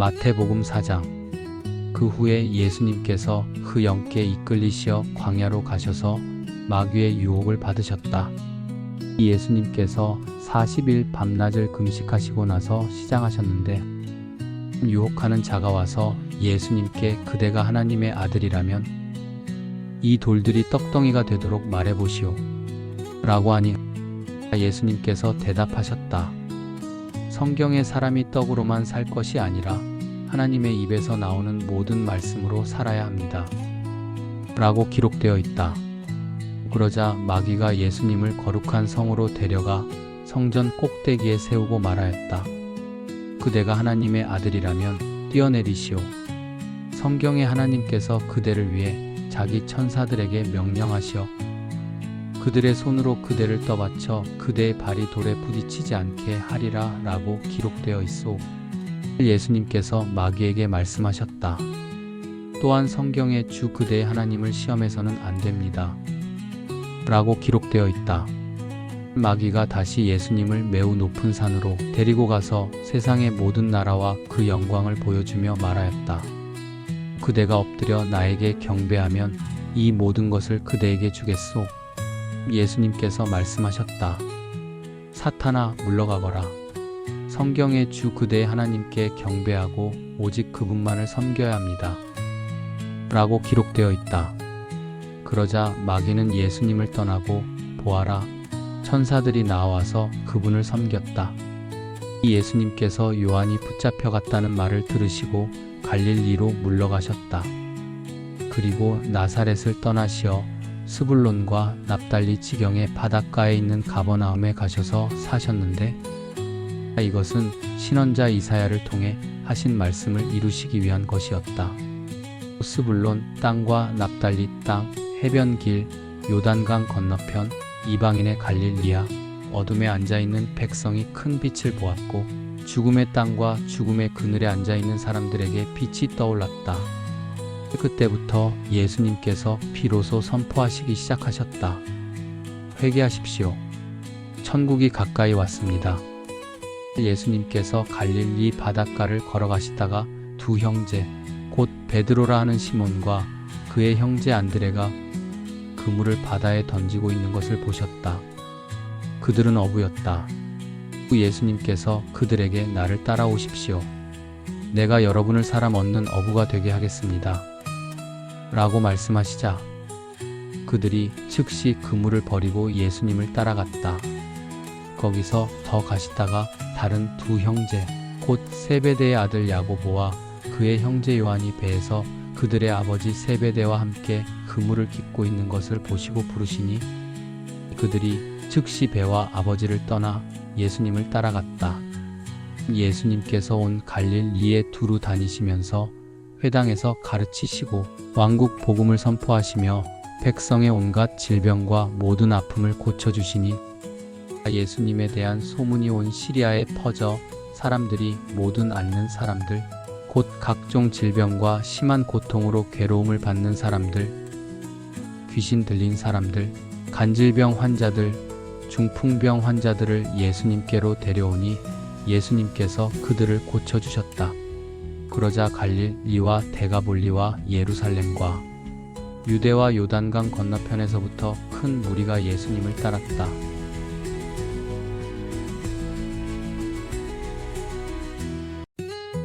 마태복음 4장 그 후에 예수님께서 그 영께 이끌리시어 광야로 가셔서 마귀의 유혹을 받으셨다. 이 예수님께서 40일 밤낮을 금식하시고 나서 시장하셨는데 유혹하는 자가 와서 예수님께 그대가 하나님의 아들이라면 이 돌들이 떡덩이가 되도록 말해보시오. 라고 하니 예수님께서 대답하셨다. 성경에 사람이 떡으로만 살 것이 아니라 하나님의 입에서 나오는 모든 말씀으로 살아야 합니다. 라고 기록되어 있다. 그러자 마귀가 예수님을 거룩한 성으로 데려가 성전 꼭대기에 세우고 말하였다. 그대가 하나님의 아들이라면 뛰어내리시오. 성경에 하나님께서 그대를 위해 자기 천사들에게 명령하시어 그들의 손으로 그대를 떠받쳐 그대의 발이 돌에 부딪히지 않게 하리라 라고 기록되어 있소. 예수님께서 마귀에게 말씀하셨다. 또한 성경에 주 그대의 하나님을 시험해서는 안 됩니다. 라고 기록되어 있다. 마귀가 다시 예수님을 매우 높은 산으로 데리고 가서 세상의 모든 나라와 그 영광을 보여주며 말하였다. 그대가 엎드려 나에게 경배하면 이 모든 것을 그대에게 주겠소. 예수님께서 말씀하셨다. 사탄아 물러가거라. 성경에 주 그대의 하나님께 경배하고 오직 그분만을 섬겨야 합니다. 라고 기록되어 있다. 그러자 마귀는 예수님을 떠나고 보아라. 천사들이 나와서 그분을 섬겼다. 이 예수님께서 요한이 붙잡혀 갔다는 말을 들으시고 갈릴리로 물러가셨다. 그리고 나사렛을 떠나시어 스불론과 납달리 지경의 바닷가에 있는 가버나움에 가셔서 사셨는데 이것은 신원자 이사야를 통해 하신 말씀을 이루시기 위한 것이었다. 스불론 땅과 납달리 땅, 해변길, 요단강 건너편, 이방인의 갈릴리아, 어둠에 앉아있는 백성이 큰 빛을 보았고 죽음의 땅과 죽음의 그늘에 앉아있는 사람들에게 빛이 떠올랐다. 그때부터 예수님께서 비로소 선포하시기 시작하셨다. 회개하십시오. 천국이 가까이 왔습니다. 예수님께서 갈릴리 바닷가를 걸어가시다가 두 형제, 곧 베드로라 하는 시몬과 그의 형제 안드레가 그물을 바다에 던지고 있는 것을 보셨다. 그들은 어부였다. 후 예수님께서 그들에게 나를 따라오십시오. 내가 여러분을 사람 얻는 어부가 되게 하겠습니다. 라고 말씀하시자 그들이 즉시 그물을 버리고 예수님을 따라갔다. 거기서 더 가시다가 다른 두 형제, 곧 세베대의 아들 야고보와 그의 형제 요한이 배에서 그들의 아버지 세베대와 함께 그물을 깃고 있는 것을 보시고 부르시니 그들이 즉시 배와 아버지를 떠나 예수님을 따라갔다. 예수님께서 온 갈릴리에 두루 다니시면서 회당에서 가르치시고 왕국 복음을 선포하시며 백성의 온갖 질병과 모든 아픔을 고쳐주시니 예수님에 대한 소문이 온 시리아에 퍼져 사람들이 모든 앓는 사람들 곧 각종 질병과 심한 고통으로 괴로움을 받는 사람들 귀신 들린 사람들 간질병 환자들 중풍병 환자들을 예수님께로 데려오니 예수님께서 그들을 고쳐주셨다. 그러자 갈릴리와 대가볼리와 예루살렘과 유대와 요단강 건너편에서부터 큰 무리가 예수님을 따랐다.